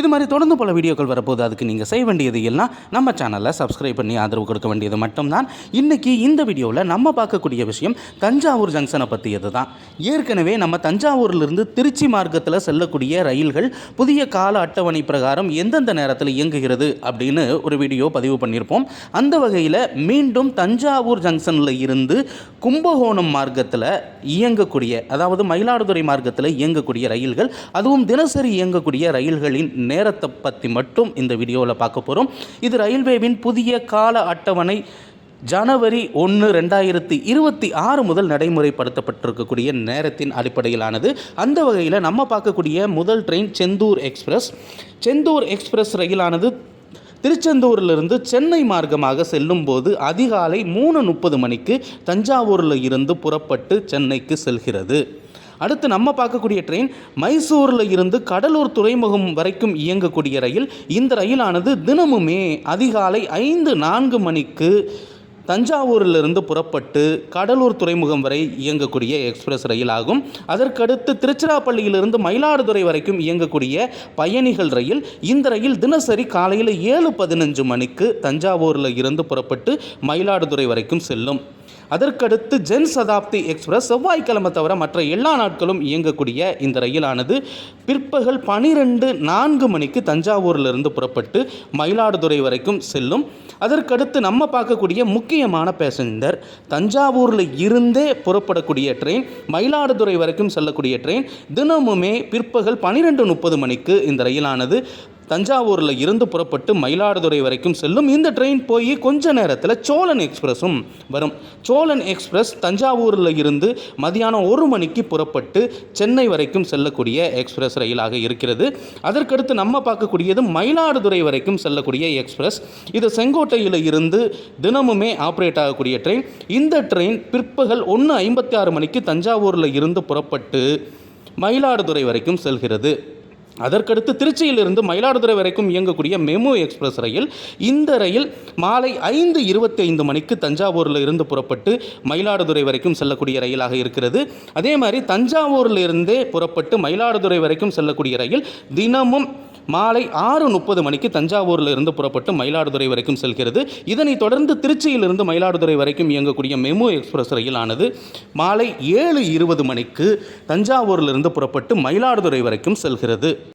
இது மாதிரி தொடர்ந்து பல வீடியோக்கள் வரப்போது அதுக்கு நீங்கள் செய்ய வேண்டியது எல்லாம் நம்ம சேனலை சப்ஸ்கிரைப் பண்ணி ஆதரவு கொடுக்க வேண்டியது மட்டும்தான். இன்றைக்கி இந்த வீடியோவில் நம்ம பார்க்கக்கூடிய விஷயம் தஞ்சாவூர் ஜங்ஷனை பற்றியது தான் ஏற்கனவே நம்ம தஞ்சாவூரிலிருந்து திருச்சி மார்க்கத்தில் செல்லக்கூடிய ரயில்கள் புதிய கால அட்டவணை பிரகாரம் எந்தெந்த நேரத்தில் இயங்குகிறது அப்படின்னு ஒரு வீடியோ பதிவு பண்ணியிருப்போம். அந்த வகையில் மீண்டும் தஞ்சாவூர் ஜங்ஷனில் இருந்து கும்பகோணம் மார்க்கத்தில் இயங்கக்கூடிய அதாவது மயிலாடுதுறை மார்க்கத்தில் இயங்கக்கூடிய ரயில்கள் அதுவும் தினசரி இயங்கக்கூடிய ரயில்களின் நேரத்தை பற்றி மட்டும் இந்த வீடியோவில் பார்க்க போகிறோம் இது ரயில்வேவின் புதிய கால அட்டவணை ஜனவரி ஒன்று ரெண்டாயிரத்தி இருபத்தி ஆறு முதல் நடைமுறைப்படுத்தப்பட்டிருக்கக்கூடிய நேரத்தின் அடிப்படையிலானது. அந்த வகையில் நம்ம பார்க்கக்கூடிய முதல் train Sendur express. Sendur express ரயிலானது திருச்செந்தூரிலிருந்து சென்னை மார்க்கமாக செல்லும்போது அதிகாலை மூணு முப்பது மணிக்கு தஞ்சாவூரில் இருந்து புறப்பட்டு சென்னைக்கு செல்கிறது. அடுத்து நம்ம பார்க்கக்கூடிய ட்ரெயின் மைசூரில் இருந்து கடலூர் துறைமுகம் வரைக்கும் இயங்கக்கூடிய ரயில். இந்த ரயிலானது தினமுமே அதிகாலை ஐந்து நான்கு மணிக்கு தஞ்சாவூரிலிருந்து புறப்பட்டு கடலூர் துறைமுகம் வரை இயங்கக்கூடிய எக்ஸ்பிரஸ் ரயில் ஆகும். அதற்கடுத்து திருச்சிராப்பள்ளியிலிருந்து மயிலாடுதுறை வரைக்கும் இயங்கக்கூடிய பயணிகள் ரயில். இந்த ரயில் தினசரி காலையில் ஏழு பதினஞ்சு மணிக்கு தஞ்சாவூரில் இருந்து புறப்பட்டு மயிலாடுதுறை வரைக்கும் செல்லும். அதற்கடுத்து ஜென் சதாப்தி எக்ஸ்பிரஸ் செவ்வாய்க்கிழமை தவிர மற்ற எல்லா நாட்களும் இயங்கக்கூடிய இந்த ரயிலானது பிற்பகல் பனிரெண்டு நான்கு மணிக்கு தஞ்சாவூரிலிருந்து புறப்பட்டு மயிலாடுதுறை வரைக்கும் செல்லும். அதற்கடுத்து நம்ம பார்க்கக்கூடிய முக்கியமான பேசஞ்சர் தஞ்சாவூரில் இருந்தே புறப்படக்கூடிய ட்ரெயின் மயிலாடுதுறை வரைக்கும் செல்லக்கூடிய ட்ரெயின் தினமுமே பிற்பகல் பனிரெண்டு முப்பது மணிக்கு இந்த ரயிலானது தஞ்சாவூரில் இருந்து புறப்பட்டு மயிலாடுதுறை வரைக்கும் செல்லும் இந்த ட்ரெயின் போய் கொஞ்ச நேரத்தில் சோழன் எக்ஸ்பிரஸும் வரும். சோழன் எக்ஸ்பிரஸ் தஞ்சாவூரில் இருந்து மதியானம் ஒரு மணிக்கு புறப்பட்டு சென்னை வரைக்கும் செல்லக்கூடிய எக்ஸ்பிரஸ் ரயிலாக இருக்கிறது. அதற்கடுத்து நம்ம பார்க்கக்கூடியது மயிலாடுதுறை வரைக்கும் செல்லக்கூடிய எக்ஸ்பிரஸ். இது செங்கோட்டையில் இருந்து தினமுமே ஆப்ரேட் ஆகக்கூடிய ட்ரெயின் இந்த ட்ரெயின் பிற்பகல் ஒன்று ஐம்பத்தி ஆறு மணிக்கு தஞ்சாவூரில் இருந்து புறப்பட்டு மயிலாடுதுறை வரைக்கும் செல்கிறது. அதற்கடுத்து திருச்சியிலிருந்து மயிலாடுதுறை வரைக்கும் இயங்கக்கூடிய மெமு எக்ஸ்பிரஸ் ரயில் இந்த ரயில் மாலை ஐந்து இருபத்தி ஐந்து மணிக்கு தஞ்சாவூரில் இருந்து புறப்பட்டு மயிலாடுதுறை வரைக்கும் செல்லக்கூடிய ரயிலாக இருக்கிறது. அதே மாதிரி தஞ்சாவூரில் இருந்தே புறப்பட்டு மயிலாடுதுறை வரைக்கும் செல்லக்கூடிய ரயில் தினமும் மாலை ஆறு முப்பது மணிக்கு தஞ்சாவூரில் இருந்து புறப்பட்டு மயிலாடுதுறை வரைக்கும் செல்கிறது. இதனைத் தொடர்ந்து திருச்சியிலிருந்து மயிலாடுதுறை வரைக்கும் இயங்கக்கூடிய மெமு எக்ஸ்பிரஸ் ரயிலானது மாலை ஏழு இருபது மணிக்கு தஞ்சாவூரிலிருந்து புறப்பட்டு மயிலாடுதுறை வரைக்கும் செல்கிறது.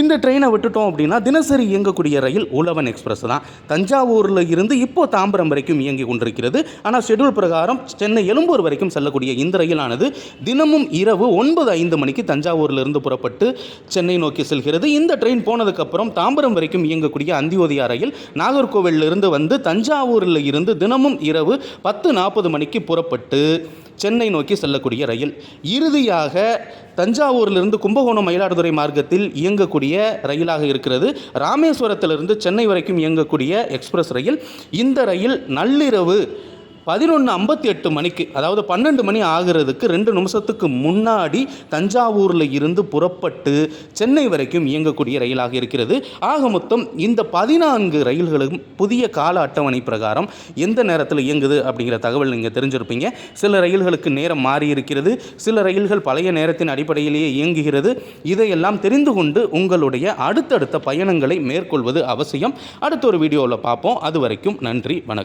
இந்த ட்ரெயினை விட்டுட்டோம் அப்படின்னா தினசரி இயங்கக்கூடிய ரயில் உழவன் எக்ஸ்பிரஸ் தான். தஞ்சாவூரில் இருந்து இப்போ தாம்பரம் வரைக்கும் இயங்கி கொண்டிருக்கிறது. ஆனால் ஷெட்யூல் பிரகாரம் சென்னை எழும்பூர் வரைக்கும் செல்லக்கூடிய இந்த ரயிலானது தினமும் இரவு ஒன்பது ஐந்து மணிக்கு தஞ்சாவூரிலிருந்து புறப்பட்டு சென்னை நோக்கி செல்கிறது. இந்த ட்ரெயின் போனதுக்கப்புறம் தாம்பரம் வரைக்கும் இயங்கக்கூடிய அந்தியோதயா ரயில் நாகர்கோவிலிருந்து வந்து தஞ்சாவூரில் இருந்து தினமும் இரவு பத்து நாற்பது மணிக்கு புறப்பட்டு சென்னை நோக்கி செல்லக்கூடிய ரயில். இறுதியாக தஞ்சாவூரிலிருந்து கும்பகோணம் மயிலாடுதுறை மார்க்கத்தில் இயங்கக்கூடிய இயங்கக்கூடிய ரயிலாக இருக்கிறது. ராமேஸ்வரத்திலிருந்து சென்னை வரைக்கும் இயங்கக்கூடிய எக்ஸ்பிரஸ் ரயில். இந்த ரயில் நள்ளிரவு பதினொன்று ஐம்பத்தி எட்டு மணிக்கு அதாவது பன்னெண்டு மணி ஆகிறதுக்கு ரெண்டு நிமிஷத்துக்கு முன்னாடி தஞ்சாவூரில் இருந்து புறப்பட்டு சென்னை வரைக்கும் இயங்கக்கூடிய ரயிலாக இருக்கிறது. ஆக மொத்தம் இந்த பதினான்கு ரயில்களும் புதிய கால அட்டவணை பிரகாரம் எந்த நேரத்தில் இயங்குது அப்படிங்கிற தகவல் நீங்கள் தெரிஞ்சிருப்பீங்க. சில ரயில்களுக்கு நேரம் மாறி இருக்கிறது. சில ரயில்கள் பழைய நேரத்தின் அடிப்படையிலேயே இயங்குகிறது. இதையெல்லாம் தெரிந்து கொண்டு உங்களுடைய அடுத்தடுத்த பயணங்களை மேற்கொள்வது அவசியம். அடுத்த ஒரு வீடியோவில் பார்ப்போம். அது வரைக்கும் நன்றி வணக்கம்.